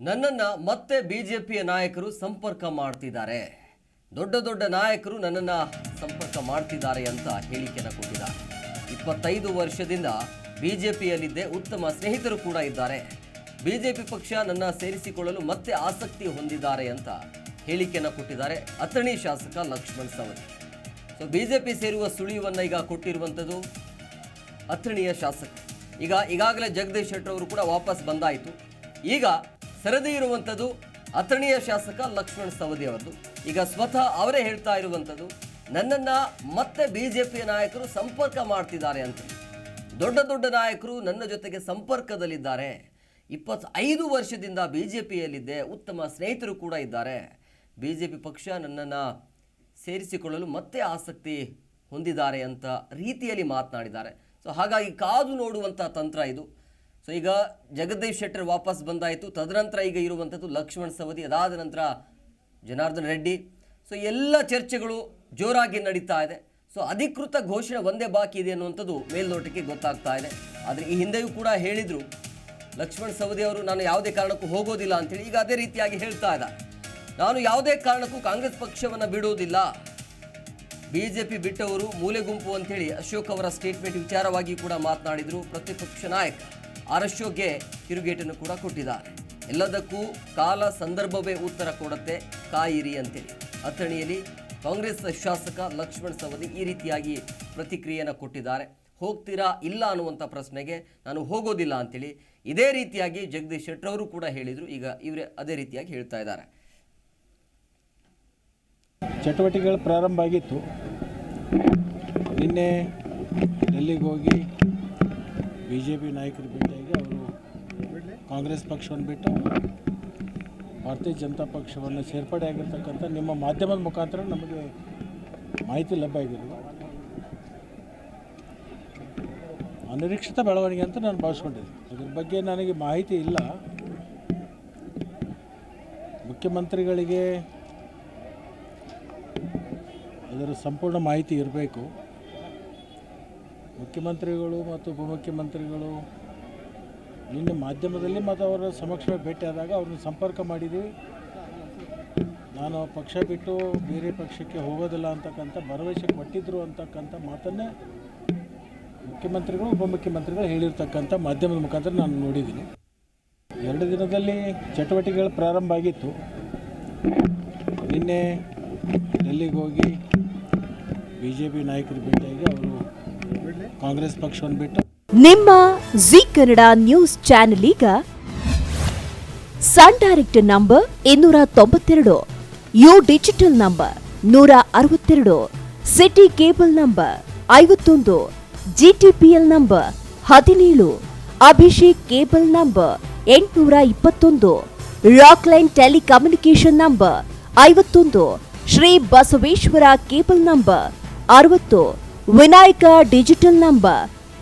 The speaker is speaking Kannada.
ನನ್ನನ್ನ ಮತ್ತೆ ಬಿಜೆಪಿಯ ನಾಯಕರು ಸಂಪರ್ಕ ಮಾಡ್ತಿದ್ದಾರೆ. ದೊಡ್ಡ ದೊಡ್ಡ ನಾಯಕರು ನನ್ನನ್ನ ಸಂಪರ್ಕ ಮಾಡ್ತಿದ್ದಾರೆ ಅಂತ ಹೇಳಿಕೆಯನ್ನು ಕೊಟ್ಟಿದ್ದಾರೆ ಇಪ್ಪತ್ತೈದು ವರ್ಷದಿಂದ ಬಿಜೆಪಿಯಲ್ಲಿದ್ದೆ ಉತ್ತಮ ಸ್ನೇಹಿತರು ಕೂಡ ಇದ್ದಾರೆ. ಬಿಜೆಪಿ ಪಕ್ಷ ನನ್ನ ಸೇರಿಸಿಕೊಳ್ಳಲು ಮತ್ತೆ ಆಸಕ್ತಿ ಹೊಂದಿದ್ದಾರೆ ಅಂತ ಹೇಳಿಕೆಯನ್ನು ಕೊಟ್ಟಿದ್ದಾರೆ ಅಥಣಿ ಶಾಸಕ ಲಕ್ಷ್ಮಣ್ ಸವದಿ. ಸೊ ಬಿಜೆಪಿ ಸೇರುವ ಸುಳಿವನ್ನು ಈಗ ಕೊಟ್ಟಿರುವಂಥದ್ದು ಅಥಣಿಯ ಶಾಸಕ. ಈಗ ಈಗಾಗಲೇ ಜಗದೀಶ್ ಶೆಟ್ಟರ್ ಅವರು ಕೂಡ ವಾಪಸ್ ಬಂದಾಯಿತು. ಈಗ ಸರದಿ ಇರುವಂಥದ್ದು ಅಥಣಿಯ ಶಾಸಕ ಲಕ್ಷ್ಮಣ್ ಸವದಿ ಅವರದು. ಈಗ ಸ್ವತಃ ಅವರೇ ಹೇಳ್ತಾ ಇರುವಂಥದ್ದು, ನನ್ನನ್ನು ಮತ್ತೆ ಬಿ ಜೆ ಪಿಯ ನಾಯಕರು ಸಂಪರ್ಕ ಮಾಡ್ತಿದ್ದಾರೆ ಅಂತ. ದೊಡ್ಡ ದೊಡ್ಡ ನಾಯಕರು ನನ್ನ ಜೊತೆಗೆ ಸಂಪರ್ಕದಲ್ಲಿದ್ದಾರೆ. ಇಪ್ಪತ್ತೈದು ವರ್ಷದಿಂದ ಬಿ ಜೆ ಪಿಯಲ್ಲಿದ್ದೆ ಉತ್ತಮ ಸ್ನೇಹಿತರು ಕೂಡ ಇದ್ದಾರೆ. ಬಿ ಜೆ ಪಿ ಪಕ್ಷ ನನ್ನನ್ನು ಸೇರಿಸಿಕೊಳ್ಳಲು ಮತ್ತೆ ಆಸಕ್ತಿ ಹೊಂದಿದ್ದಾರೆ ಅಂತ ರೀತಿಯಲ್ಲಿ ಮಾತನಾಡಿದ್ದಾರೆ. ಸೊ ಹಾಗಾಗಿ ಕಾದು ನೋಡುವಂಥ ತಂತ್ರ ಇದು. ಸೊ ಈಗ ಜಗದೀಶ್ ಶೆಟ್ಟರ್ ವಾಪಸ್ ಬಂದಾಯಿತು. ತದನಂತರ ಈಗ ಇರುವಂಥದ್ದು ಲಕ್ಷ್ಮಣ್ ಸವದಿ, ಅದಾದ ನಂತರ ಜನಾರ್ದನ್ ರೆಡ್ಡಿ. ಸೊ ಎಲ್ಲ ಚರ್ಚೆಗಳು ಜೋರಾಗಿ ನಡೀತಾ ಇದೆ. ಸೊ ಅಧಿಕೃತ ಘೋಷಣೆ ಒಂದೇ ಬಾಕಿ ಇದೆ ಅನ್ನುವಂಥದ್ದು ಮೇಲ್ನೋಟಕ್ಕೆ ಗೊತ್ತಾಗ್ತಾ ಇದೆ. ಆದರೆ ಈ ಹಿಂದೆಯೂ ಕೂಡ ಹೇಳಿದರು, ಲಕ್ಷ್ಮಣ್ ಸವದಿ ಅವರು ನಾನು ಯಾವುದೇ ಕಾರಣಕ್ಕೂ ಹೋಗೋದಿಲ್ಲ ಅಂತೇಳಿ ಈಗ ಅದೇ ರೀತಿಯಾಗಿ ಹೇಳ್ತಾ ಇದ್ದ ನಾನು ಯಾವುದೇ ಕಾರಣಕ್ಕೂ ಕಾಂಗ್ರೆಸ್ ಪಕ್ಷವನ್ನು ಬಿಡುವುದಿಲ್ಲ ಪಿ ಬಿಟ್ಟವರು ಮೂಲೆ ಗುಂಪು ಅಂತೇಳಿ ಅಶೋಕ್ ಅವರ ಸ್ಟೇಟ್ಮೆಂಟ್ ವಿಚಾರವಾಗಿ ಕೂಡ ಮಾತನಾಡಿದರು ಪ್ರತಿಪಕ್ಷ ನಾಯಕ. ಆರ್ ಅಶೋಕ್ಗೆ ತಿರುಗೇಟನ್ನು ಕೂಡ ಕೊಟ್ಟಿದ್ದಾರೆ. ಎಲ್ಲದಕ್ಕೂ ಕಾಲ ಸಂದರ್ಭವೇ ಉತ್ತರ ಕೊಡುತ್ತೆ ಕಾಯಿರಿ ಅಂತೇಳಿ. ಅಥಣಿಯಲ್ಲಿ ಕಾಂಗ್ರೆಸ್ ಶಾಸಕ ಲಕ್ಷ್ಮಣ್ ಸವದಿ ಈ ರೀತಿಯಾಗಿ ಪ್ರತಿಕ್ರಿಯೆಯನ್ನು ಕೊಟ್ಟಿದ್ದಾರೆ. ಹೋಗ್ತೀರಾ ಇಲ್ಲ ಅನ್ನುವಂಥ ಪ್ರಶ್ನೆಗೆ ನಾನು ಹೋಗೋದಿಲ್ಲ ಅಂತೇಳಿ ಇದೇ ರೀತಿಯಾಗಿ ಜಗದೀಶ್ ಶೆಟ್ಟರ್ ಅವರು ಕೂಡ ಹೇಳಿದರು. ಈಗ ಇವರೇ ಅದೇ ರೀತಿಯಾಗಿ ಹೇಳ್ತಾ ಇದ್ದಾರೆ. ಚಟುವಟಿಕೆಗಳು ಪ್ರಾರಂಭ ಆಗಿತ್ತು. ನಿನ್ನೆ ಡೆಲ್ಲಿಗೆ ಹೋಗಿ ಬಿ ಜೆ ಪಿ ನಾಯಕರು ಅವರು ಕಾಂಗ್ರೆಸ್ ಪಕ್ಷವನ್ನು ಬಿಟ್ಟು ಭಾರತೀಯ ಜನತಾ ಪಕ್ಷವನ್ನು ಸೇರ್ಪಡೆ ಆಗಿರ್ತಕ್ಕಂಥ ನಿಮ್ಮ ಮಾಧ್ಯಮದ ಮುಖಾಂತರ ನಮಗೆ ಮಾಹಿತಿ ಲಭ್ಯ ಆಗಿರಲಿಲ್ಲ ಅನಿರೀಕ್ಷಿತ ಬೆಳವಣಿಗೆ ಅಂತ ನಾನು ಭಾವಿಸ್ಕೊಂಡಿದ್ದೆ ಅದ್ರ ಬಗ್ಗೆ ನನಗೆ ಮಾಹಿತಿ ಇಲ್ಲ. ಮುಖ್ಯಮಂತ್ರಿಗಳಿಗೆ ಅದರ ಸಂಪೂರ್ಣ ಮಾಹಿತಿ ಇರಬೇಕು. ಮುಖ್ಯಮಂತ್ರಿಗಳು ಮತ್ತು ಉಪಮುಖ್ಯಮಂತ್ರಿಗಳು ನಿನ್ನೆ ಮಾಧ್ಯಮದಲ್ಲಿ ಮತ್ತು ಅವರ ಸಮಕ್ಷ ಭೇಟಿಯಾದಾಗ ಅವ್ರನ್ನ ಸಂಪರ್ಕ ಮಾಡಿದ್ದೀವಿ ನಾನು ಪಕ್ಷ ಬಿಟ್ಟು ಬೇರೆ ಪಕ್ಷಕ್ಕೆ ಹೋಗೋದಿಲ್ಲ ಅಂತಕ್ಕಂಥ ಭರವಸೆ ಕೊಟ್ಟಿದ್ದರು ಅಂತಕ್ಕಂಥ ಮಾತನ್ನೇ ಮುಖ್ಯಮಂತ್ರಿಗಳು, ಉಪಮುಖ್ಯಮಂತ್ರಿಗಳು ಹೇಳಿರ್ತಕ್ಕಂಥ ಮಾಧ್ಯಮದ ಮುಖಾಂತರ ನಾನು ನೋಡಿದ್ದೀನಿ. ಎರಡು ದಿನದಲ್ಲಿ ಚಟುವಟಿಕೆಗಳು ಪ್ರಾರಂಭ ಆಗಿತ್ತು. ನಿನ್ನೆ ಡೆಲ್ಲಿಗೆ ಹೋಗಿ ಬಿ ಜೆ ಪಿ ನಾಯಕರು ಭೇಟಿಯಾಗಿ ಅವರು ಕಾಂಗ್ರೆಸ್ ಪಕ್ಷವನ್ನು ಬಿಟ್ಟು ನಿಮ್ಮ ಜಿ ಕನ್ನಡ ನ್ಯೂಸ್ ಚಾನೆಲ್ ಈಗ ಸನ್ ಡೈರೆಕ್ಟ್ ನಂಬರ್ ಇನ್ನೂರ ತೊಂಬತ್ತೆರಡು, ಯು ಡಿಜಿಟಲ್ ನಂಬರ್ ನೂರ ಅರವತ್ತೆರಡು, ಸಿಟಿ ಕೇಬಲ್ ನಂಬರ್ ಐವತ್ತೊಂದು, ಜಿಟಿಪಿಎಲ್ ನಂಬರ್ ಹದಿನೇಳು, ಅಭಿಷೇಕ್ ಕೇಬಲ್ ನಂಬರ್ ಎಂಟುನೂರ ಇಪ್ಪತ್ತೊಂದು ರಾಕ್ಲೈನ್ ಟೆಲಿಕಮ್ಯುನಿಕೇಶನ್ ನಂಬರ್ ಐವತ್ತೊಂದು, ಶ್ರೀ ಬಸವೇಶ್ವರ ಕೇಬಲ್ ನಂಬರ್ ಅರವತ್ತು, ವಿನಾಯಕ ಡಿಜಿಟಲ್ ನಂಬರ್